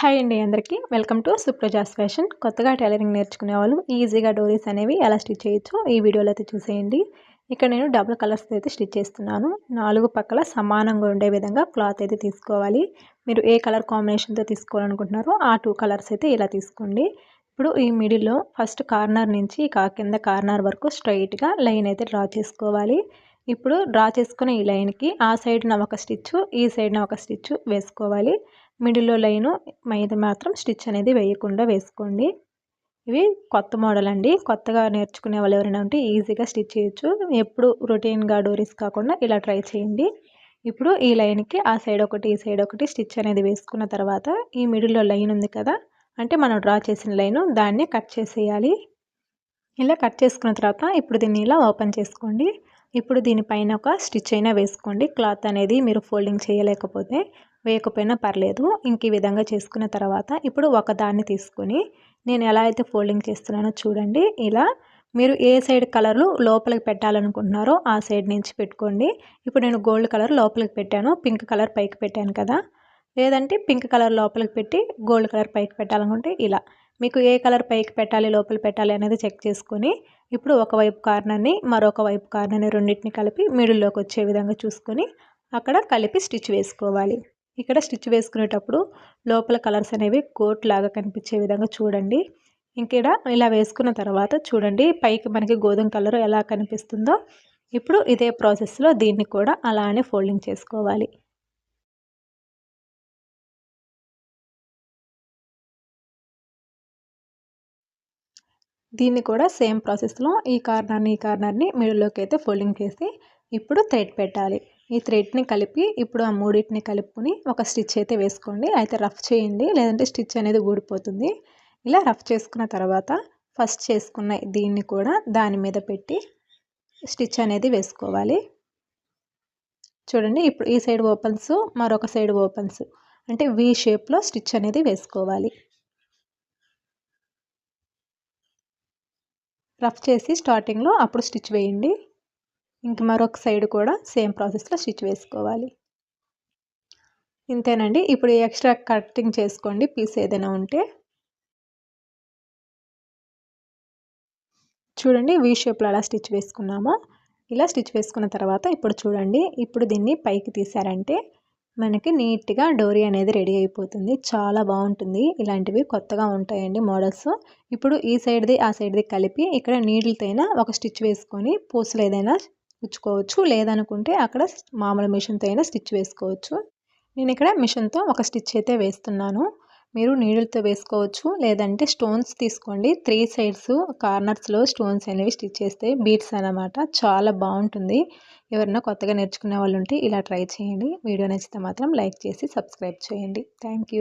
Hi అండి అందరికీ. Welcome to Suprajas fashion. కొత్తగా టైలరింగ్ నేర్చుకునే వాళ్ళు ఈజీగా డోరీస్ అనేవి ఎలా స్టిచ్ చేయొచ్చో ఈ వీడియోలో అయితే చూసేయండి. ఇక్కడ నేను డబుల్ కలర్స్ అయితే స్టిచ్ చేస్తున్నాను. నాలుగు పక్కల సమానంగా ఉండే విధంగా క్లాత్ అయితే తీసుకోవాలి. మీరు ఏ కలర్ కాంబినేషన్తో తీసుకోవాలనుకుంటున్నారో ఆ టూ కలర్స్ అయితే ఇలా తీసుకోండి. ఇప్పుడు ఈ మిడిల్లో ఫస్ట్ కార్నర్ నుంచి కా కింద కార్నర్ వరకు స్ట్రైట్గా లైన్ అయితే డ్రా చేసుకోవాలి. ఇప్పుడు డ్రా చేసుకునే ఈ లైన్కి ఆ సైడ్న ఒక స్టిచ్ ఈ సైడ్న ఒక స్టిచ్ వేసుకోవాలి. మిడిల్లో లైను మీద మాత్రం స్టిచ్ అనేది వేయకుండా వేసుకోండి. ఇవి కొత్త మోడల్ అండి. కొత్తగా నేర్చుకునే వాళ్ళు ఎవరైనా ఉంటే ఈజీగా స్టిచ్ చేయొచ్చు. ఎప్పుడు రొటీన్గా డోరీస్ కాకుండా ఇలా ట్రై చేయండి. ఇప్పుడు ఈ లైన్కి ఆ సైడ్ ఒకటి ఈ సైడ్ ఒకటి స్టిచ్ అనేది వేసుకున్న తర్వాత ఈ మిడిల్లో లైన్ ఉంది కదా అంటే మనం డ్రా చేసిన లైను దాన్ని కట్ చేసేయాలి. ఇలా కట్ చేసుకున్న తర్వాత ఇప్పుడు దీన్ని ఇలా ఓపెన్ చేసుకోండి. ఇప్పుడు దీనిపైన ఒక స్టిచ్ అయినా వేసుకోండి. క్లాత్ అనేది మీరు ఫోల్డింగ్ చేయలేకపోతే వేయకపోయినా పర్లేదు. ఇంక ఈ విధంగా చేసుకున్న తర్వాత ఇప్పుడు ఒకదాన్ని తీసుకొని నేను ఎలా అయితే ఫోల్డింగ్ చేస్తున్నానో చూడండి. ఇలా మీరు ఏ సైడ్ కలర్లు లోపలికి పెట్టాలనుకుంటున్నారో ఆ సైడ్ నుంచి పెట్టుకోండి. ఇప్పుడు నేను గోల్డ్ కలర్ లోపలికి పెట్టాను. పింక్ కలర్ పైకి పెట్టాను కదా. లేదంటే పింక్ కలర్ లోపలికి పెట్టి గోల్డ్ కలర్ పైకి పెట్టాలనుకుంటే ఇలా. మీకు ఏ కలర్ పైకి పెట్టాలి లోపల పెట్టాలి అనేది చెక్ చేసుకొని ఇప్పుడు ఒకవైపు కార్నర్ని మరొక వైపు కార్నర్ని రెండింటిని కలిపి మిడిల్లోకి వచ్చే విధంగా చూసుకొని అక్కడ కలిపి స్టిచ్ వేసుకోవాలి. ఇక్కడ స్టిచ్ వేసుకునేటప్పుడు లోపల కలర్స్ అనేవి కోట్ లాగా కనిపించే విధంగా చూడండి. ఇక్కడ ఇలా వేసుకున్న తర్వాత చూడండి పైకి మనకి గోధుమ కలర్ ఎలా కనిపిస్తుందో. ఇప్పుడు ఇదే ప్రాసెస్లో దీన్ని కూడా అలానే ఫోల్డింగ్ చేసుకోవాలి. దీన్ని కూడా సేమ్ ప్రాసెస్లో ఈ కార్నర్ని ఈ కార్నర్ని మిడిల్లోకి అయితే ఫోల్డింగ్ చేసి ఇప్పుడు థ్రెడ్ పెట్టాలి. ఈ థ్రెడ్ని కలిపి ఇప్పుడు ఆ మూడింటిని కలుపుకొని ఒక స్టిచ్ అయితే వేసుకోండి. అయితే రఫ్ చేయండి. లేదంటే స్టిచ్ అనేది ఊడిపోతుంది. ఇలా రఫ్ చేసుకున్న తర్వాత ఫస్ట్ చేసుకున్న దీన్ని కూడా దాని మీద పెట్టి స్టిచ్ అనేది వేసుకోవాలి. చూడండి ఇప్పుడు ఈ సైడ్ ఓపెన్స్ మరొక సైడ్ ఓపెన్స్. అంటే వి షేప్లో స్టిచ్ అనేది వేసుకోవాలి. రఫ్ చేసి స్టార్టింగ్లో అప్పుడు స్టిచ్ వేయండి. ఇంక మరొక సైడ్ కూడా సేమ్ ప్రాసెస్లో స్టిచ్ వేసుకోవాలి. ఇంతేనండి. ఇప్పుడు ఎక్స్ట్రా కటింగ్ చేసుకోండి పీస్ ఏదైనా ఉంటే. చూడండి వీ షేప్లో అలా స్టిచ్ వేసుకున్నామో. ఇలా స్టిచ్ వేసుకున్న తర్వాత ఇప్పుడు చూడండి. ఇప్పుడు దీన్ని పైకి తీసారంటే మనకి నీట్గా డోరీ అనేది రెడీ అయిపోతుంది. చాలా బాగుంటుంది. ఇలాంటివి కొత్తగా ఉంటాయండి మోడల్స్. ఇప్పుడు ఈ సైడ్ది ఆ సైడ్ది కలిపి ఇక్కడ నీళ్ళతో ఒక స్టిచ్ వేసుకొని పూసలు ఏదైనా కుచ్చుకోవచ్చు లేదనుకుంటే అక్కడ మామూలు మిషన్తో అయినా స్టిచ్ వేసుకోవచ్చు. నేను ఇక్కడ మిషన్తో ఒక స్టిచ్ అయితే వేస్తున్నాను. మీరు నీడిల్తో వేసుకోవచ్చు. లేదంటే స్టోన్స్ తీసుకోండి. త్రీ సైడ్స్ కార్నర్స్లో స్టోన్స్ అనేవి స్టిచ్ చేస్తే బీట్స్ అనమాట చాలా బాగుంటుంది. ఎవరైనా కొత్తగా నేర్చుకునే వాళ్ళు ఉంటే ఇలా ట్రై చేయండి. వీడియో నచ్చితే మాత్రం లైక్ చేసి సబ్స్క్రైబ్ చేయండి. థ్యాంక్